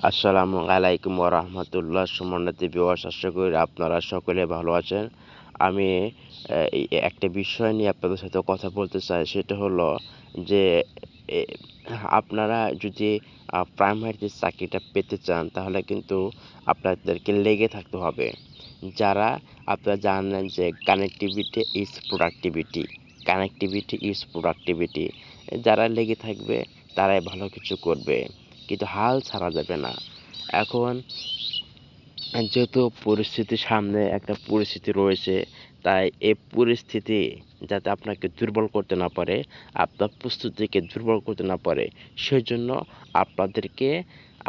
আসসালামু আলাইকুম রহমতুল্লাহ সুমন্নতি বিবাস আশা করি আপনারা সকলে ভালো আছেন। আমি একটা বিষয় নিয়ে আপনাদের সাথে কথা বলতে চাই, সেটা হলো যে আপনারা যদি প্রাইমারিতে চাকরিটা পেতে চান, তাহলে কিন্তু আপনাদেরকে লেগে থাকতে হবে। যারা আপনারা জানেন যে connectivity is productivity connectivity is productivity যারা লেগে থাকবে, তারাই ভালো কিছু করবে। কিন্তু হাল ছাড়া যাবে না। এখন যেহেতু পরিস্থিতি সামনে একটা পরিস্থিতি রয়েছে, তাই এই পরিস্থিতি যাতে আপনাকে দুর্বল করতে না পারে, আপনার প্রস্তুতিকে দুর্বল করতে না পারে সেই জন্য আপনাদেরকে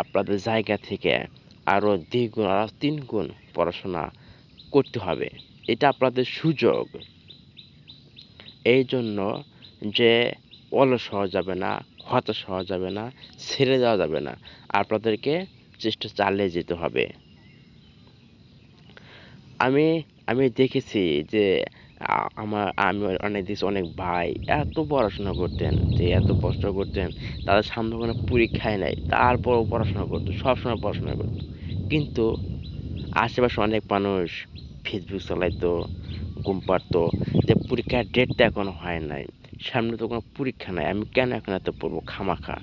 আপনাদের জায়গা থেকে আরও দ্বিগুণ আরও তিন গুণ পড়াশোনা করতে হবে। এটা আপনাদের সুযোগ। এই জন্য যে অলস হওয়া যাবে না হতাশ হওয়া যাবে না, ছেড়ে দেওয়া যাবে না। আপনাদেরকে চেষ্টা চালিয়ে যেতে হবে। আমি আমি দেখেছি যে আমার, আমি অনেক দেখছি অনেক ভাই এত পড়াশোনা করতেন, যে এত কষ্ট করতেন তাদের সামনে কোনো পরীক্ষায় নাই, তারপরও পড়াশোনা করতো সবসময় পড়াশোনা করতো। কিন্তু আশেপাশে অনেক মানুষ ফেসবুক চালাইতো, ঘুম পারতো যে পরীক্ষার ডেটটা এখনও হয় নাই। সামনে তো কোনো পরীক্ষা নাই। আমি কেন এখন এত পড়ব? খামাখা।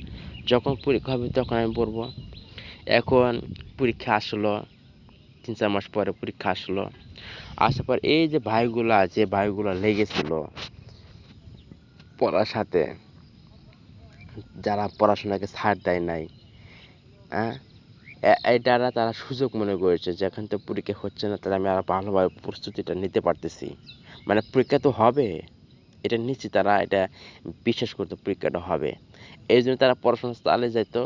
যখন পরীক্ষা হবে তখন আমি পড়ব। এখন পরীক্ষা আসলো, তিন চার মাস পরে পরীক্ষা আসলো। আসার পর এই যে ভাইগুলা যে ভাইগুলা লেগেছিল পড়ার সাথে। যারা পড়াশোনাকে ছাড় দেয় নাই হ্যাঁ? এটারা তারা সুযোগ মনে করেছে যে এখন তো পরীক্ষা হচ্ছে না, তাহলে আমি আরও ভালোভাবে প্রস্তুতিটা নিতে পারতেছি। মানে পরীক্ষা তো হবে। এটা নিশ্চিত তারা এটা বিশ্বাস করতো পরীক্ষাটা হবে। এই জন্য তারা পড়াশোনা চালিয়ে যেত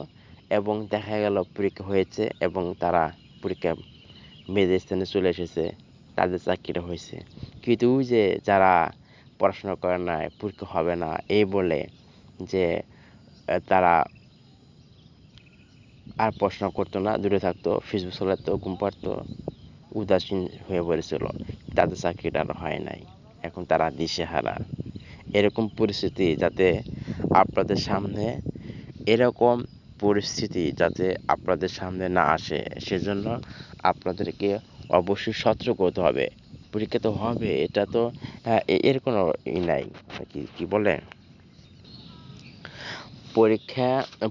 এবং দেখা গেল পরীক্ষা হয়েছে এবং তারা পরীক্ষা মেয়েদের স্থানে চলে এসেছে, তাদের চাকরিটা হয়েছে। কিন্তু ওই যে যারা পড়াশোনা করে না, পরীক্ষা হবে না, এই বলে যে তারা আর পড়াশোনা করতো না, দূরে থাকতো, ফেসবুক চালাতো, ঘুম পারতো উদাসীন হয়ে পড়েছিল। তাদের চাকরিটা আর হয় নাই। এখন তারা দিশেহারা। এরকম পরিস্থিতি যাতে আপনাদের সামনে এরকম পরিস্থিতি যাতে আপনাদের সামনে না আসে, সেজন্য আপনাদেরকে অবশ্যই সতর্ক হতে হবে। পরীক্ষা তো হবে, এটা তো এর কোনো ই নাই, কি কি বলে? পরীক্ষা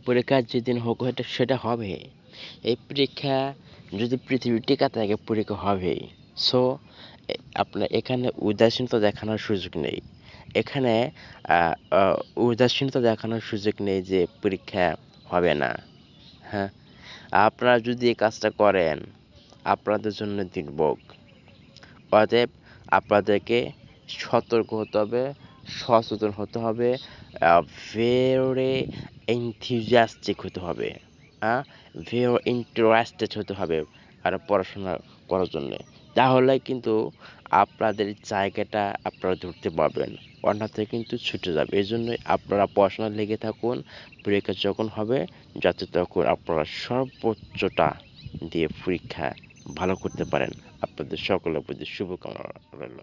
পরীক্ষা যেদিন হোক এটা সেটা হবে। এই পরীক্ষা যদি পৃথিবী টিকা থাকে, পরীক্ষা হবেই। সো আপনার এখানে উদাসীনতা দেখানোর সুযোগ নেই। এখানে উদাসীনতা দেখানোর সুযোগ নেই যে পরীক্ষা হবে না। হ্যাঁ? আপনারা যদি এই কাজটা করেন, আপনাদের জন্য দুর্ভোগ অতএব আপনাদেরকে সতর্ক হতে হবে, সচেতন হতে হবে ভেরি এনথিউজিয়াস্টিক হতে হবে। হ্যাঁ ভেরি ইন্টারেস্টেড হতে হবে আর পড়াশোনা করার জন্যে। তাহলে কিন্তু আপনাদের জায়গাটা আপনারা ধরতে পারবেন। অন্যথায় কিন্তু ছুটে যাবে। এই জন্যই আপনারা পড়াশোনা লেগে থাকুন। পরীক্ষা যখন হবে, যাতে তখন আপনারা সর্বোচ্চটা দিয়ে পরীক্ষা ভালো করতে পারেন। আপনাদের সকলের প্রতি শুভকামনা রইল।